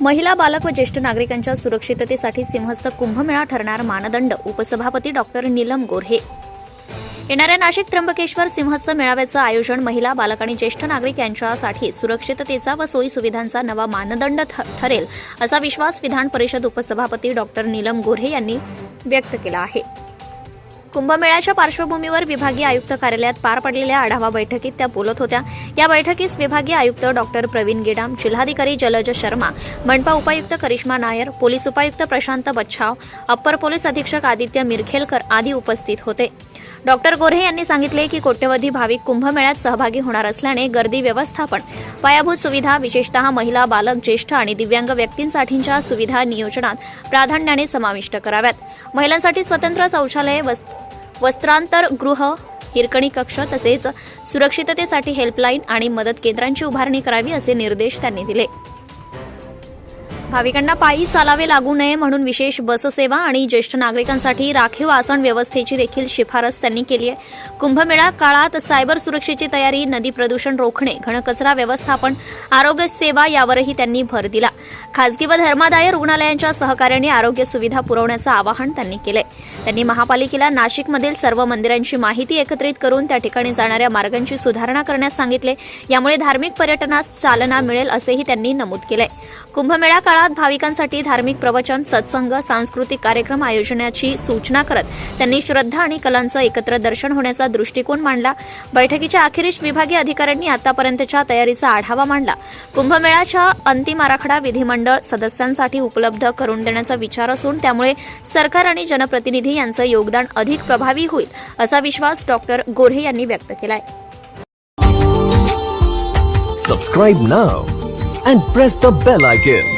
महिला बालक व ज्येष्ठ नागरिकांच्या सुरक्षिततेसाठी सिंहस्थ कुंभमेळा ठरणार मानदंड उपसभापती डॉक्टर नीलम गोऱ्हे. येणाऱ्या नाशिक त्र्यंबकेश्वर सिंहस्थ मेळाव्याचं आयोजन महिला बालक आणि ज्येष्ठ नागरिक यांच्यासाठी सुरक्षिततेचा व सोयी सुविधांचा नवा मानदंड ठरेल असा विश्वास विधान परिषद उपसभापती डॉक्टर नीलम गोऱ्हे यांनी व्यक्त केला आहे. कुंभमेळ्याच्या पार्श्वभूमीवर विभागीय आयुक्त कार्यालयात पार पडलेल्या आढावा बैठकीत त्या बोलत होत्या. या बैठकीस विभागीय आयुक्त डॉक्टर प्रवीण गेडाम जिल्हाधिकारी जलज शर्मा मनपा उपायुक्त करिश्मा नायर पोलीस उपायुक्त प्रशांत बच्छाव अप्पर पोलीस अधीक्षक आदित्य मिरखेलकर आदी उपस्थित होते. डॉक्टर गोऱ्हे यांनी सांगितले की कोट्यवधी भाविक कुंभमेळ्यात सहभागी होणार असल्याने गर्दी व्यवस्थापन पायाभूत सुविधा विशेषतः महिला बालक ज्येष्ठ आणि दिव्यांग व्यक्तींसाठीच्या सुविधा नियोजनात प्राधान्याने समाविष्ट कराव्यात. महिलांसाठी स्वतंत्र शौचालये वस्त्रांतर गृह हिरकणी कक्ष तसेच सुरक्षिततेसाठी हेल्पलाईन आणि मदत केंद्रांची उभारणी करावी असे निर्देश त्यांनी दिले. भाविकांना पायी चालावे लागू नये म्हणून विशेष बससेवा आणि ज्येष्ठ नागरिकांसाठी राखीव आसन व्यवस्थेची देखील शिफारस त्यांनी केली आहे. कुंभमेळा काळात सायबर सुरक्षेची तयारी नदी प्रदूषण रोखणे घनकचरा व्यवस्थापन आरोग्य सेवा यावरही त्यांनी भर दिला. खासगी व धर्मादाय रुग्णालयांच्या सहकार्याने आरोग्य सुविधा पुरवण्याचं आवाहन त्यांनी केलंय. त्यांनी महापालिकेला नाशिकमधील सर्व मंदिरांची माहिती एकत्रित करून त्या ठिकाणी जाणाऱ्या मार्गांची सुधारणा करण्यास सांगितले. यामुळे धार्मिक पर्यटनास चालना मिळेल असेही त्यांनी नमूद केलंय. कुंभमेळा काळात भाविकांसाठी धार्मिक प्रवचन सत्संग सांस्कृतिक कार्यक्रम आयोजनाची सूचना करत त्यांनी श्रद्धा आणि कलांचं एकत्र दर्शन होण्याचा दृष्टिकोन मांडला. बैठकीच्या अखेरीस विभागीय अधिकाऱ्यांनी आतापर्यंतच्या तयारीचा आढावा मांडला. कुंभमेळ्याच्या अंतिम आराखडा विधिमंडळ सदस्यांसाठी उपलब्ध करून देण्याचा विचार असून त्यामुळे सरकार आणि जनप्रतिनिधी यांचं योगदान अधिक प्रभावी होईल असा विश्वास डॉक्टर गोऱ्हे यांनी व्यक्त केलाय. Subscribe now and press the bell icon.